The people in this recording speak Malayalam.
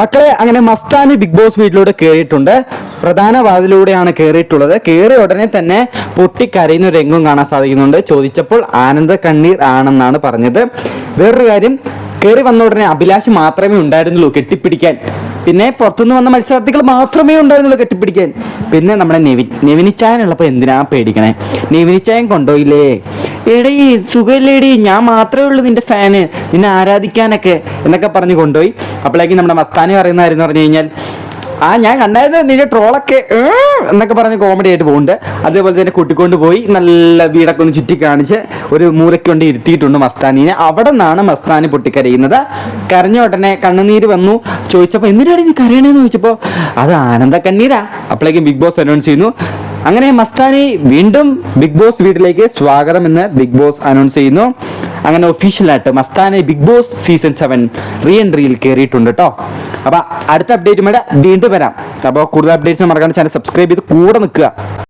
മക്കളെ അങ്ങനെ മസ്താനി ബിഗ് ബോസ് വീട്ടിലൂടെ കയറിയിട്ടുണ്ട് പ്രധാന വാതിലൂടെയാണ് കയറിയിട്ടുള്ളത് കയറിയ ഉടനെ തന്നെ പൊട്ടിക്കരയുന്ന ഒരു രംഗം കാണാൻ സാധിക്കുന്നുണ്ട്. ചോദിച്ചപ്പോൾ ആനന്ദ കണ്ണീർ ആണെന്നാണ് പറഞ്ഞത്. വേറൊരു കാര്യം കയറി വന്ന ഉടനെ അഭിലാഷ് മാത്രമേ ഉണ്ടായിരുന്നുള്ളൂ കെട്ടിപ്പിടിക്കാൻ. പിന്നെ പുറത്തുനിന്ന് വന്ന മത്സരാർത്ഥികൾ മാത്രമേ ഉണ്ടായിരുന്നുള്ളൂ കെട്ടിപ്പിടിക്കാൻ. പിന്നെ നമ്മുടെ നെവിൻ നെവിനിച്ചായനുള്ളപ്പോൾ എന്തിനാ പേടിക്കണേ? നെവിനിച്ചായൻ കൊണ്ടുപോയില്ലേ എടീ സുഖമില്ലേടി. ഞാൻ മാത്രമേ ഉള്ളൂ നിന്റെ ഫാന്. നിന്നെ ആരാധിക്കാനൊക്കെ എന്നൊക്കെ പറഞ്ഞ് കൊണ്ടുപോയി. അപ്പോഴേക്കും നമ്മുടെ മസ്താനി പറയുന്നതായിരുന്നു പറഞ്ഞു കഴിഞ്ഞാൽ ആ ഞാൻ കണ്ടായിരുന്നു നിന്റെ ട്രോളൊക്കെ എന്നൊക്കെ പറഞ്ഞ് കോമഡി ആയിട്ട് പോകുന്നുണ്ട്. അതേപോലെ തന്നെ കൂട്ടിക്കൊണ്ട് പോയി നല്ല വീടൊക്കെ ഒന്ന് ചുറ്റി കാണിച്ച് ഒരു മൂലക്കൊണ്ട് കൊണ്ട് ഇരുത്തിയിട്ടുണ്ട് മസ്താനിനെ. അവിടെ നിന്നാണ് മസ്താനി പൊട്ടിക്കരയുന്നത്. കരഞ്ഞ ഉടനെ കണ്ണുനീര് വന്നു. ചോദിച്ചപ്പോൾ എന്തിനാണ് ഇത് കരയണേന്ന് ചോദിച്ചപ്പോൾ അത് ആനന്ദ കണ്ണീരാ അപ്പോഴേക്കും ബിഗ് ബോസ് അനൗൺസ് ചെയ്യുന്നു. അങ്ങനെ മസ്താനി വീണ്ടും ബിഗ് ബോസ് വീട്ടിലേക്ക് സ്വാഗതം എന്ന് ബിഗ് ബോസ് അനൗൺസ് ചെയ്യുന്നു. അങ്ങനെ ഒഫീഷ്യലായിട്ട് Mastani big boss season seven re എൻട്രിയിൽ കയറിയിട്ടുണ്ട് കേട്ടോ അപ്പൊ അടുത്ത അപ്ഡേറ്റുമായിട്ട് വീണ്ടും വരാം. അപ്പോൾ കൂടുതൽ അപ്ഡേറ്റ്സ് മറക്കാണ്ട് ചാനൽ സബ്സ്ക്രൈബ് ചെയ്ത് കൂടെ നിൽക്കുക.